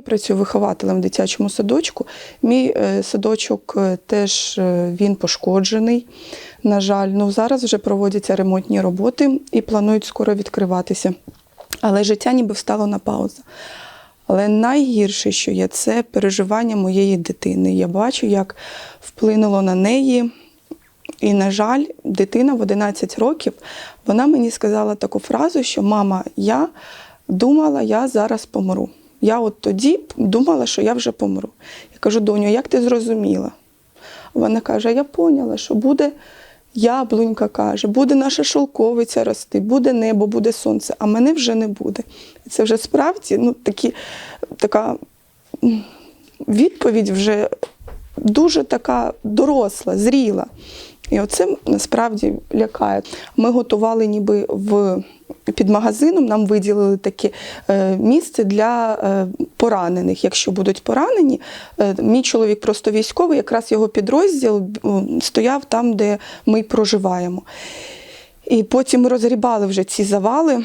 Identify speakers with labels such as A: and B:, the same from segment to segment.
A: Я працюю вихователем в дитячому садочку. Мій е, садочок е, теж е, він пошкоджений. На жаль, ну зараз вже проводяться ремонтні роботи і планують скоро відкриватися. Але життя ніби встало на паузу. Але найгірше, що є, це переживання моєї дитини. Я бачу, як вплинуло на неї. І, на жаль, дитина в 11 років вона мені сказала таку фразу, що мама, я думала, я зараз помру. Я от тоді думала, що я вже помру. Я кажу, доню, як ти зрозуміла? Вона каже: я поняла, що буде яблунька, каже, буде наша шовковиця рости, буде небо, буде сонце, а мене вже не буде. Це вже справді ну, такі, така відповідь вже дуже така доросла, зріла. І оце насправді лякає. Ми готували ніби в під магазином, нам виділили таке е, місце для е, поранених. Якщо будуть поранені, е, мій чоловік просто військовий, якраз його підрозділ стояв там, де ми проживаємо. І потім ми розгрібали вже ці завали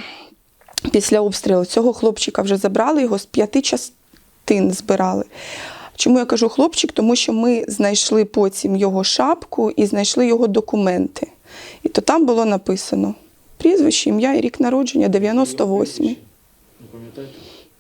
A: після обстрілу. Цього хлопчика вже забрали, його з п'яти частин збирали. Чому я кажу хлопчик? Тому що ми знайшли потім його шапку і знайшли його документи. І то там було написано прізвище, ім'я і рік народження 98-й.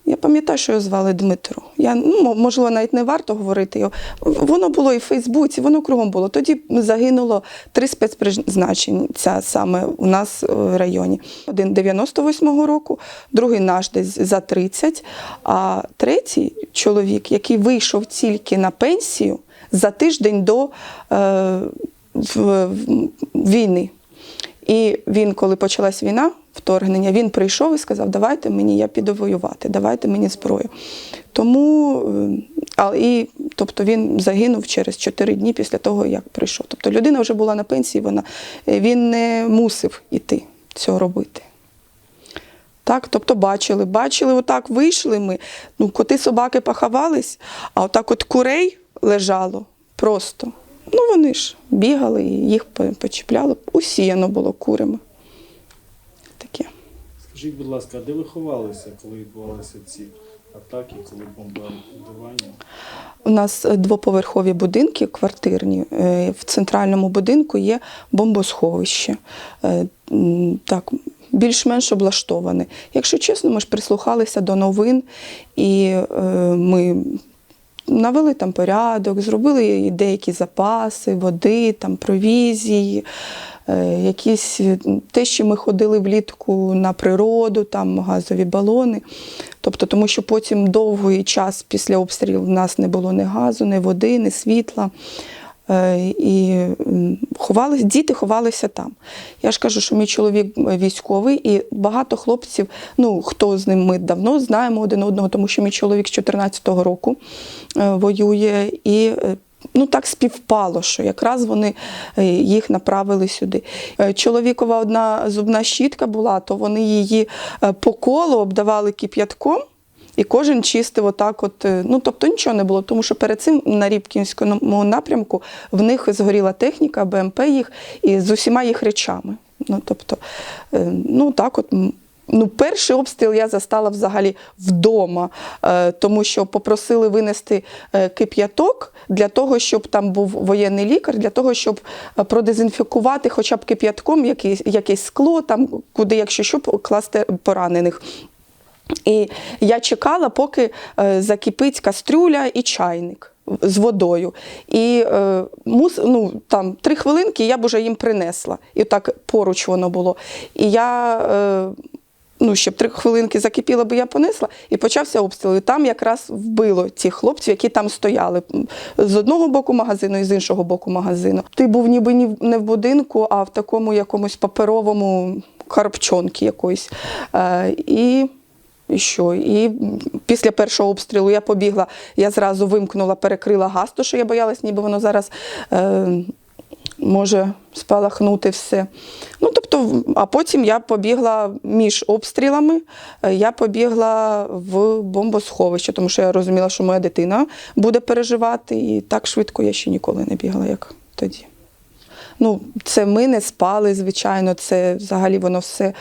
A: Я пам'ятаю, що його звали Дмитро. Я, ну, можливо, навіть не варто говорити його. Воно було і в Фейсбуці, воно кругом було. Тоді загинуло три спецпризначенця саме у нас е, в районі. Один 98-го року, другий наш десь за 30, а третій чоловік, який вийшов тільки на пенсію за тиждень до е, в, в- війни. І він, коли почалась війна, вторгнення, він прийшов і сказав: Давайте мені, я піду воювати, давайте мені зброю. Тому е, а, і, тобто він загинув через 4 дні після того, як прийшов. Тобто людина вже була на пенсії, вона, е, він не мусив іти цього робити. Так, тобто бачили, бачили, отак вийшли ми. Ну, коти собаки поховались, а отак от курей лежало просто. Ну, вони ж бігали і їх почіпляли. Усіяно було курами. Таке.
B: Скажіть, будь ласка, а де ви ховалися, коли відбувалися ці атаки, коли бомбардування?
A: У нас е, двоповерхові будинки квартирні. Е, В центральному будинку є бомбосховище. Е, Так, більш-менш облаштоване. Якщо чесно, ми ж прислухалися до новин і ми. Навели там порядок, зробили деякі запаси, води, там, провізії, е, якісь е, те, що ми ходили влітку на природу, там газові балони. Тобто, тому що потім довгий час після обстрілів в нас не було ні газу, ні води, ні світла. Е, І ховались, діти ховалися там. Я ж кажу, що мій чоловік військовий, і багато хлопців, ну хто з ним ми давно знаємо один одного, тому що мій чоловік з 14-го року е, воює. І е, ну так співпало, що якраз вони е, їх направили сюди. Е, Чоловікова одна зубна щітка була, то вони її е, по колу обдавали кип'ятком. І кожен чистив отак, от, е, ну тобто нічого не було, тому що перед цим на Рібкінському напрямку в них згоріла техніка, БМП їх і з усіма їх речами. Ну тобто, е, ну так от. Ну, перший обстріл я застала взагалі вдома, е, тому що попросили винести кип'яток для того, щоб там був воєнний лікар, для того, щоб продезінфікувати хоча б кип'ятком якесь, якесь скло, там, куди, якщо що, класти поранених. І я чекала, поки е, закипить кастрюля і чайник з водою. І е, мус, ну, там, три хвилинки я б уже їм принесла. І так поруч воно було. І я. Е, Ну, щоб три хвилинки закипіло, би я понесла, і почався обстріл. І там якраз вбило ті хлопців, які там стояли з одного боку магазину і з іншого боку магазину. Ти був ніби ні не в будинку, а в такому якомусь паперовому коробчонці якоїсь. Е, і і що? І після першого обстрілу я побігла, я зразу вимкнула, перекрила газ, тому що я боялась, ніби воно зараз е, може спалахнути все. Ну, тобто, а потім я побігла між обстрілами, е, я побігла в бомбосховище, тому що я розуміла, що моя дитина буде переживати, і так швидко я ще ніколи не бігла, як тоді. Ну, це ми не спали, звичайно. Це взагалі воно все е,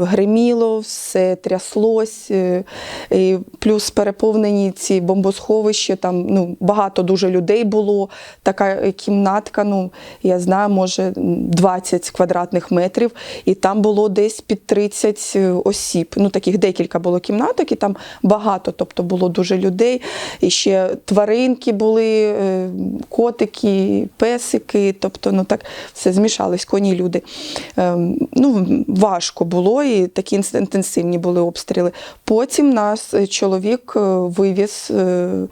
A: гриміло, все тряслось. Е, і плюс переповнені ці бомбосховища, там ну, багато дуже людей було. Така е, кімнатка, ну, я знаю, може 20 квадратних метрів, і там було десь під 30 осіб. Ну, таких декілька було кімнаток, і там багато, тобто було дуже людей. І ще тваринки були, е, котики, песики, тобто ну так все змішались, коні люди. Ем, Ну, важко було, і такі інтенсивні були обстріли. Потім нас е, чоловік е, вивіз. е,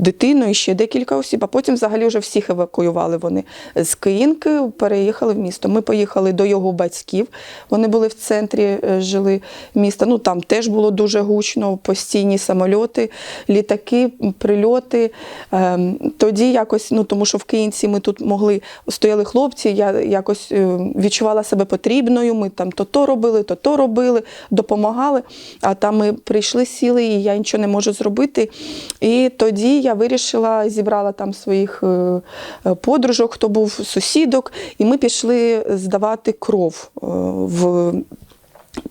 A: з дитиною ще декілька осіб, а потім взагалі вже всіх евакуювали вони з Київки, переїхали в місто. Ми поїхали до його батьків. Вони були в центрі, е, жили міста. Ну там теж було дуже гучно, постійні самольоти, літаки, прильоти. Ем, Тоді якось, ну тому що в Київці ми тут могли, стояли хлопці, я якось е, відчувала себе потрібною. Ми там то то робили, то то робили, допомагали. А там ми прийшли, сіли, і я нічого не можу зробити. І тоді я вирішила, зібрала там своїх е, е, подружок, хто був сусідок, і ми пішли здавати кров е, в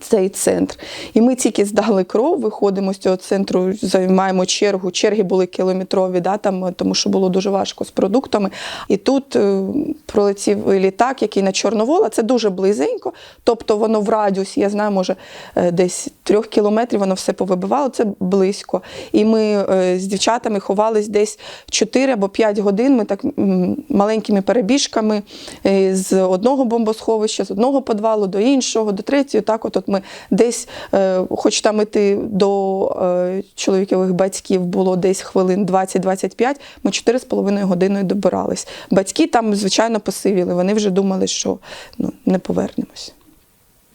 A: цей центр. І ми тільки здали кров, виходимо з цього центру, займаємо чергу. Черги були кілометрові, да, там, тому що було дуже важко з продуктами. І тут е, пролетів літак, який на Чорновола, це дуже близенько. Тобто воно в радіусі, я знаю, може е, десь трьох кілометрів воно все повибивало, це близько. І ми е, з дівчатами ховались десь 4 або 5 годин. Ми так м, маленькими перебіжками е, з одного бомбосховища, з одного підвалу до іншого, до третього. Так, от, от ми десь, е, хоч там іти до е, чоловікових батьків було десь хвилин 20-25, ми 4,5 години добирались. Батьки там, звичайно, посивіли. Вони вже думали, що ну, не повернемось.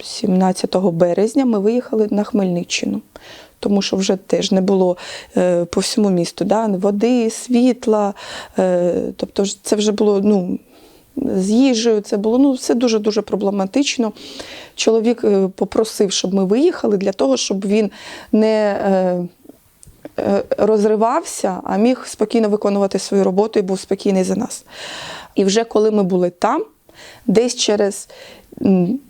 A: 17 березня ми виїхали на Хмельниччину, тому що вже теж не було е, по всьому місту да, води, світла. Тобто це вже було ну, з їжею, це було ну, все дуже-дуже проблематично. Чоловік е, попросив, щоб ми виїхали для того, щоб він не. Е, е, розривався, а міг спокійно виконувати свою роботу і був спокійний за нас. І вже коли ми були там, десь через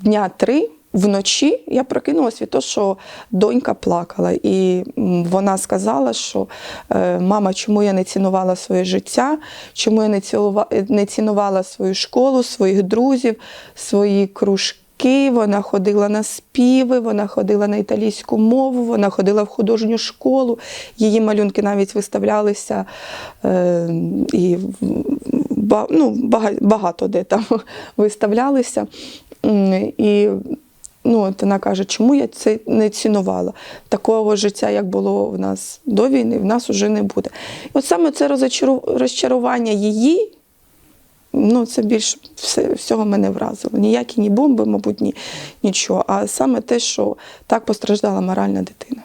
A: дня три вночі я прокинулася від того, що донька плакала. І вона сказала, що е, мама, чому я не цінувала своє життя, чому я не цінувала свою школу, своїх друзів, свої кружки. Вона ходила на співи, вона ходила на італійську мову, вона ходила в художню школу. Її малюнки навіть виставлялися е, і ну, бага- багато де там виставлялися. І ну, от вона каже, чому я це не цінувала? Такого життя, як було в нас до війни, в нас уже не буде. І от саме це розчарування її. Ну, це більш все, всього мене вразило. Ніякі ні бомби, мабуть, ні, нічого. А саме те, що так постраждала моральна дитина.